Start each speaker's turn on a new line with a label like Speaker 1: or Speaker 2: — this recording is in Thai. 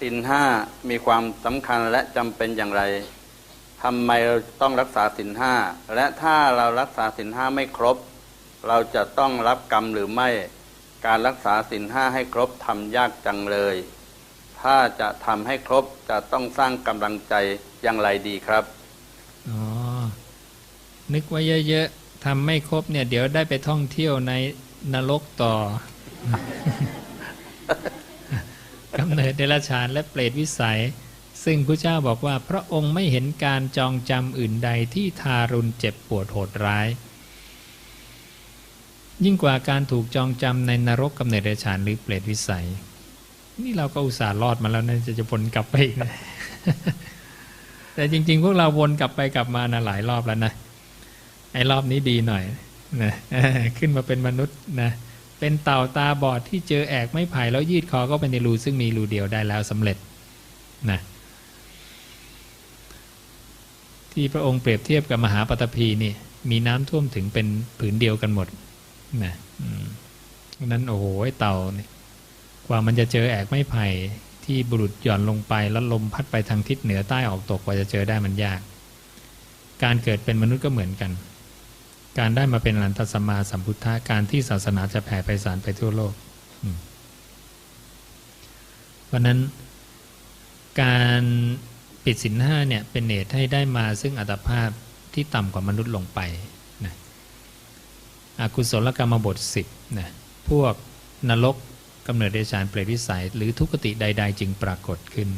Speaker 1: สินห้ามีความสำคัญและจำเป็นอย่างไรทำไมเราต้องรักษาสินห้าและถ้าเรารักษาสินห้าไม่ครบ เราจะต้องรับกรรมหรือไม่ การรักษาสินห้าให้ครบทำยากจังเลย ถ้าจะทำให้ครบจะต้องสร้างกำลังใจอย่างไรดีครับ
Speaker 2: อ๋อนึกไว้เยอะๆทำไม่ครบเนี่ย เดี๋ยวได้ไปท่องเที่ยวในนรกต่อ เดเดรัจฉานและเปรตวิสัย ซึ่งพระเจ้าบอกว่าพระองค์ไม่เห็นการจองจำอื่นใดที่ทารุณเจ็บปวดโหดร้าย ยิ่งกว่าการถูกจองจำในนรกกำเนิดเดรัจฉานหรือเปรตวิสัย นี่เราก็อุตส่าห์รอดมาแล้วนะจะจะวนกลับไปอีกนะแต่จริง ๆ พวกเราวนกลับไปกลับมานะหลายรอบแล้วนะไอ้รอบนี้ดีหน่อยนะขึ้นมาเป็นมนุษย์นะ เป็นเต่าตาบอดที่เจอแอกไม้ไผ่แล้วยืดคอก็เป็นในรูซึ่งมีรูเดียวได้แล้วสำเร็จนะที่พระองค์เปรียบเทียบกับมหาปฐพีนี่มีน้ำท่วมถึงเป็นผืนเดียวกันหมดนะนั้นโอ้โหเต่านี่กว่ามันจะเจอแอกไม้ไผ่ที่บุรุษหย่อนลงไปแล้วลมพัดไปทางทิศเหนือใต้ออกตกกว่าจะเจอได้มันยาก การเกิดเป็นมนุษย์ก็เหมือนกัน การได้มาเป็นอรันตสัมมาสัมพุทธะการที่ศาสนาจะแผ่ไปสารไปทั่วโลกเพราะนั้นการปิดสินห้าเนี่ยเป็นเหตุให้ได้มาซึ่งอัตภาพที่ต่ำกว่ามนุษย์ลงไปนะอากุศลกรรมบทสิบนะพวกนรกกำเนิดเดชานเปรตวิสัย หรือทุกติใด ๆ จึงปรากฏขึ้น